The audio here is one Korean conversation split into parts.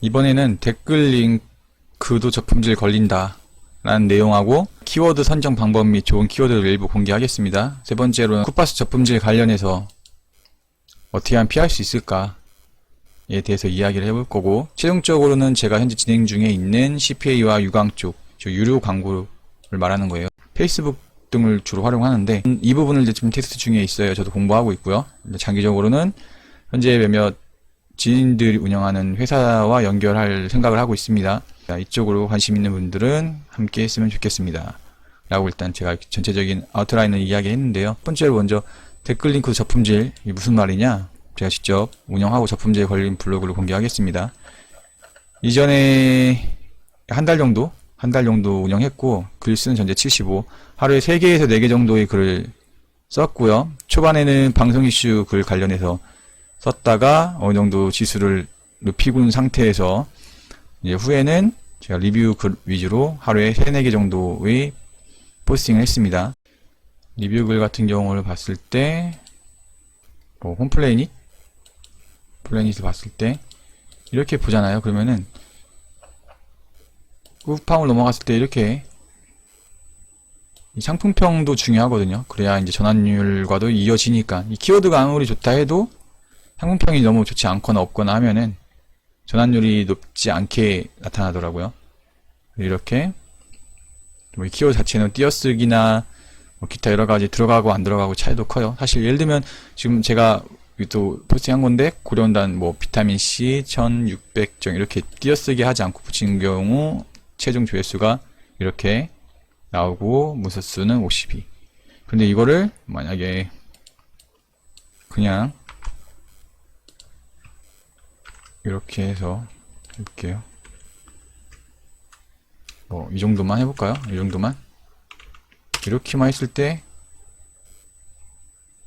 이번에는 댓글 링크도 저품질 걸린다. 라는 내용하고 키워드 선정 방법 및 좋은 키워드를 일부 공개하겠습니다. 세 번째로는 쿠파스 저품질 관련해서 어떻게 하면 피할 수 있을까에 대해서 이야기를 해볼 거고 최종적으로는 제가 현재 진행 중에 있는 CPA와 유광 쪽, 저 유료 광고를 말하는 거예요. 페이스북 등을 주로 활용하는데 이 부분을 지금 테스트 중에 있어요. 저도 공부하고 있고요. 장기적으로는 현재 몇몇 지인들이 운영하는 회사와 연결할 생각을 하고 있습니다. 자, 이쪽으로 관심 있는 분들은 함께 했으면 좋겠습니다. 라고 일단 제가 전체적인 아웃라인을 이야기했는데요. 첫 번째로 먼저 댓글 링크 저품질 이 무슨 말이냐? 제가 직접 운영하고 저품질에 걸린 블로그를 공개하겠습니다. 이전에 한 달 정도 한 달 정도 운영했고 글 쓰는 전제 75 하루에 3개에서 4개 정도의 글을 썼고요. 초반에는 방송 이슈 글 관련해서 썼다가 어느 정도 지수를 높이고 있는 상태에서 이제 후에는 제가 리뷰 글 위주로 하루에 3, 4개 정도의 포스팅을 했습니다. 리뷰 글 같은 경우를 봤을 때, 뭐, 홈플레이닛? 플레이닛을 봤을 때, 이렇게 보잖아요. 그러면은, 쿠팡을 넘어갔을 때 이렇게, 이 상품평도 중요하거든요. 그래야 이제 전환율과도 이어지니까. 이 키워드가 아무리 좋다 해도, 상품평이 너무 좋지 않거나 없거나 하면은, 전환율이 높지 않게 나타나더라고요. 이렇게, 뭐이 키워드 자체는 띄어쓰기나 뭐 기타 여러 가지 들어가고 안 들어가고 차이도 커요. 사실 예를 들면 지금 제가 또 포스팅한 건데 고려온단 뭐 비타민 C 1600정 이렇게 띄어쓰기 하지 않고 붙인 경우 최종 조회수가 이렇게 나오고 문서수는 52. 근데 이거를 만약에 그냥 이렇게 해서 해볼게요. 뭐 이 정도만 해볼까요? 이 정도만 이렇게만 했을 때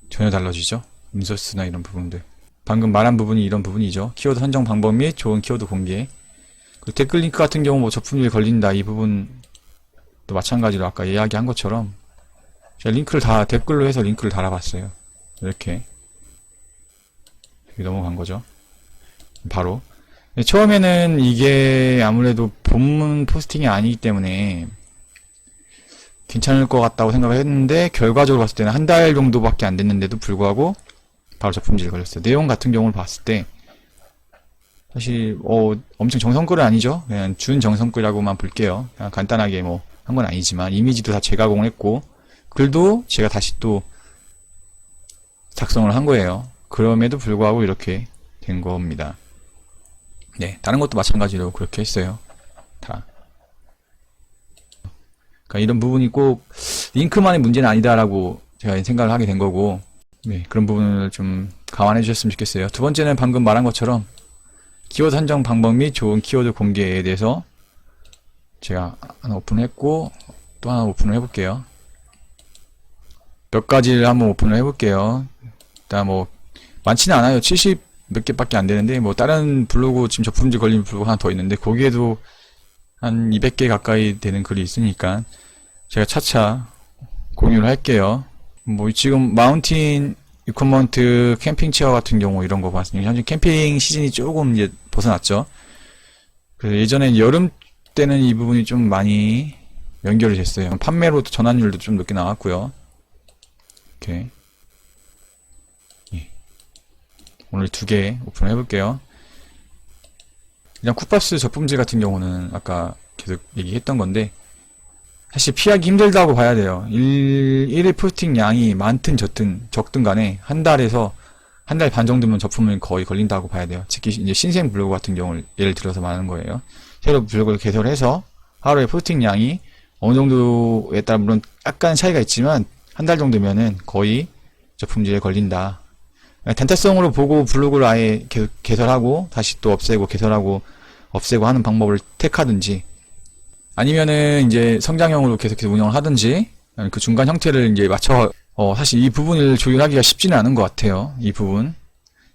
전혀 달라지죠. 인서스나 이런 부분들. 방금 말한 부분이 이런 부분이죠. 키워드 선정 방법 및 좋은 키워드 공개. 그 댓글 링크 같은 경우 뭐 저품질 걸린다 이 부분도 마찬가지로 아까 이야기한 것처럼 제가 링크를 다 댓글로 해서 링크를 달아봤어요. 이렇게 넘어간 거죠. 바로 네, 처음에는 이게 아무래도 본문 포스팅이 아니기 때문에 괜찮을 것 같다고 생각을 했는데 결과적으로 봤을 때는 한 달 정도밖에 안 됐는데도 불구하고 바로 저품질이 걸렸어요. 내용 같은 경우를 봤을 때 사실 어, 엄청 정성글은 아니죠. 그냥 준 정성글이라고만 볼게요. 그냥 간단하게 뭐 한 건 아니지만 이미지도 다 재가공을 했고 글도 제가 다시 또 작성을 한 거예요. 그럼에도 불구하고 이렇게 된 겁니다. 네, 다른 것도 마찬가지로 그렇게 했어요. 다. 그러니까 이런 부분이 꼭 링크만의 문제는 아니다라고 제가 생각을 하게 된 거고, 네, 그런 부분을 좀 감안해 주셨으면 좋겠어요. 두 번째는 방금 말한 것처럼 키워드 선정 방법 및 좋은 키워드 공개에 대해서 제가 하나 오픈을 했고, 또 하나 오픈을 해볼게요. 몇 가지를 한번 오픈을 해볼게요. 일단 뭐, 많지는 않아요. 70 몇 개밖에 안 되는데, 뭐, 다른 블로그, 지금 저품질 걸린 블로그 하나 더 있는데, 거기에도 한 200개 가까이 되는 글이 있으니까, 제가 차차 공유를 할게요. 뭐, 지금 마운틴 이코먼트 캠핑 체어 같은 경우 이런 거 봤으니, 현재 캠핑 시즌이 조금 이제 벗어났죠. 그래서 예전엔 여름 때는 이 부분이 좀 많이 연결이 됐어요. 판매로 전환율도 좀 높게 나왔고요. 이렇게. 오늘 두 개 오픈을 해볼게요. 그냥 쿠파스 저품질 같은 경우는 아까 계속 얘기했던 건데 사실 피하기 힘들다고 봐야 돼요. 일, 1일 포스팅 양이 많든 적든, 적든 간에 한 달에서 한 달 반 정도면 저품을 거의 걸린다고 봐야 돼요. 특히 이제 신생 블로그 같은 경우를 예를 들어서 말하는 거예요. 새로 블로그를 개설해서 하루에 포스팅 양이 어느 정도에 따라 물론 약간 차이가 있지만 한 달 정도면은 거의 저품질에 걸린다. 단타성으로 보고 블로그를 아예 개, 개설하고 다시 또 없애고 개설하고 없애고 하는 방법을 택하든지 아니면은 이제 성장형으로 계속해서 운영을 하든지 그 중간 형태를 이제 맞춰 어 사실 이 부분을 조율하기가 쉽지는 않은 것 같아요 이 부분.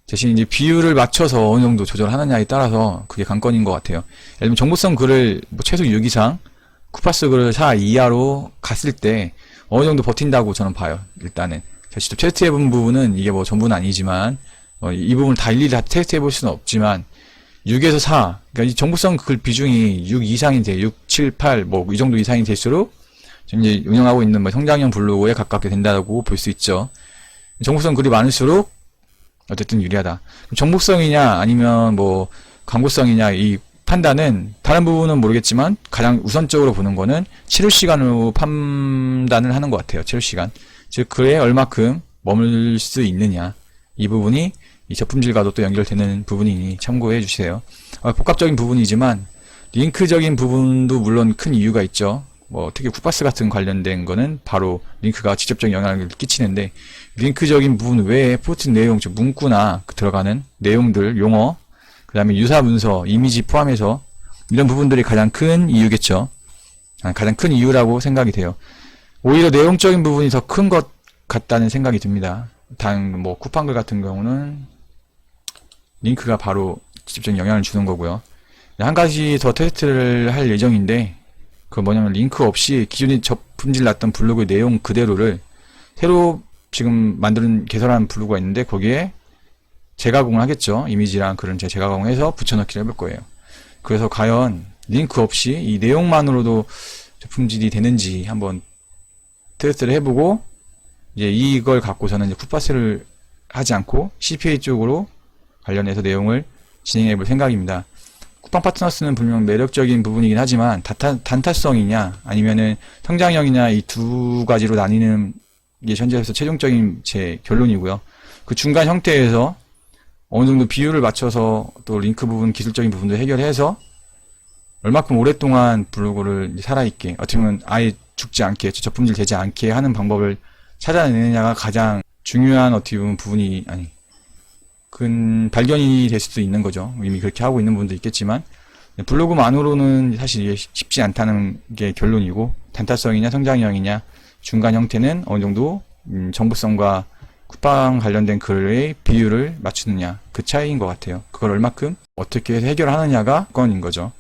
대신 이제 비율을 맞춰서 어느 정도 조절하느냐에 따라서 그게 관건인 것 같아요. 예를 들면 정보성 글을 뭐 최소 6 이상 쿠파스 글을 4 이하로 갔을 때 어느 정도 버틴다고 저는 봐요 일단은 제가 직접 테스트해 본 부분은 이게 뭐 전부는 아니지만 어, 이 부분을 다 일일이 다 테스트해 볼 수는 없지만 6에서 4. 그러니까 이 정보성 글 비중이 6 이상이 돼. 6, 7, 8, 뭐, 이 정도 이상이 될수록, 지금 이제 운영하고 있는 뭐 성장형 블로그에 가깝게 된다고 볼 수 있죠. 정보성 글이 많을수록, 어쨌든 유리하다. 정보성이냐, 아니면 뭐, 광고성이냐, 이 판단은, 다른 부분은 모르겠지만, 가장 우선적으로 보는 거는, 치료 시간으로 판단을 하는 것 같아요. 치료 시간. 즉, 글에 얼마큼 머물 수 있느냐. 이 부분이 이 제품질과도 또 연결되는 부분이니 참고해 주세요. 어, 복합적인 부분이지만 링크적인 부분도 물론 큰 이유가 있죠. 뭐 특히 쿠파스 같은 관련된 거는 바로 링크가 직접적인 영향을 끼치는데 링크적인 부분 외에 포트 내용, 즉 문구나 그 들어가는 내용들, 용어, 그 다음에 유사 문서, 이미지 포함해서 이런 부분들이 가장 큰 이유겠죠. 아, 가장 큰 이유라고 생각이 돼요. 오히려 내용적인 부분이 더 큰 것 같다는 생각이 듭니다. 단, 뭐, 쿠팡글 같은 경우는 링크가 바로 직접적인 영향을 주는 거고요. 한 가지 더 테스트를 할 예정인데, 그 뭐냐면 링크 없이 기존에 저품질 났던 블로그의 내용 그대로를 새로 지금 만드는 개설한 블로그가 있는데 거기에 재가공을 하겠죠. 이미지랑 글은 제가 재가공해서 붙여넣기를 해볼 거예요. 그래서 과연 링크 없이 이 내용만으로도 저품질이 되는지 한번 테 스트를 해보고 이제 이걸 갖고서는 이제 쿠파스를 하지 않고 CPA 쪽으로 관련해서 내용을 진행해 볼 생각입니다. 쿠팡 파트너스는 분명 매력적인 부분이긴 하지만 단타, 단타성이냐 아니면은 성장형이냐 이 두 가지로 나뉘는 게 현재에서 최종적인 제 결론이고요. 그 중간 형태에서 어느 정도 비율을 맞춰서 또 링크 부분 기술적인 부분도 해결해서 얼마큼 오랫동안 블로그를 살아있게 어떻게 보면 아예 죽지 않게 저품질 되지 않게 하는 방법을 찾아내느냐가 가장 중요한 어떻게 보면 부분이 아니 큰 발견이 될 수도 있는 거죠. 이미 그렇게 하고 있는 분도 있겠지만 블로그만으로는 사실 쉽지 않다는 게 결론이고 단타성이냐 성장형이냐 중간 형태는 어느 정도 음, 정보성과 쿠팡 관련된 글의 비율을 맞추느냐 그 차이인 것 같아요. 그걸 얼마큼 어떻게 해결하느냐가 건인 거죠.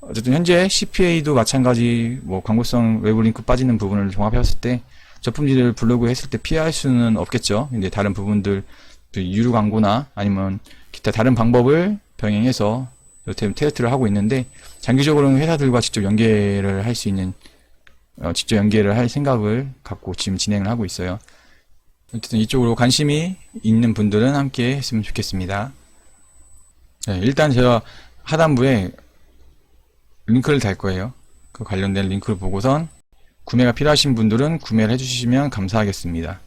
어쨌든 현재 CPA도 마찬가지 뭐 광고성 외부 링크 빠지는 부분을 종합해봤을 때 저품질을 블로그 했을 때 피할 수는 없겠죠. 근데 다른 부분들 그 유료 광고나 아니면 기타 다른 방법을 병행해서 요즘 테스트를 하고 있는데 장기적으로는 회사들과 직접 연계를 할 수 있는 어, 직접 연계를 할 생각을 갖고 지금 진행을 하고 있어요. 어쨌든 이쪽으로 관심이 있는 분들은 함께 했으면 좋겠습니다. 네, 일단 제가 하단부에 링크를 달 거예요. 그 관련된 링크를 보고선 구매가 필요하신 분들은 구매를 해주시면 감사하겠습니다.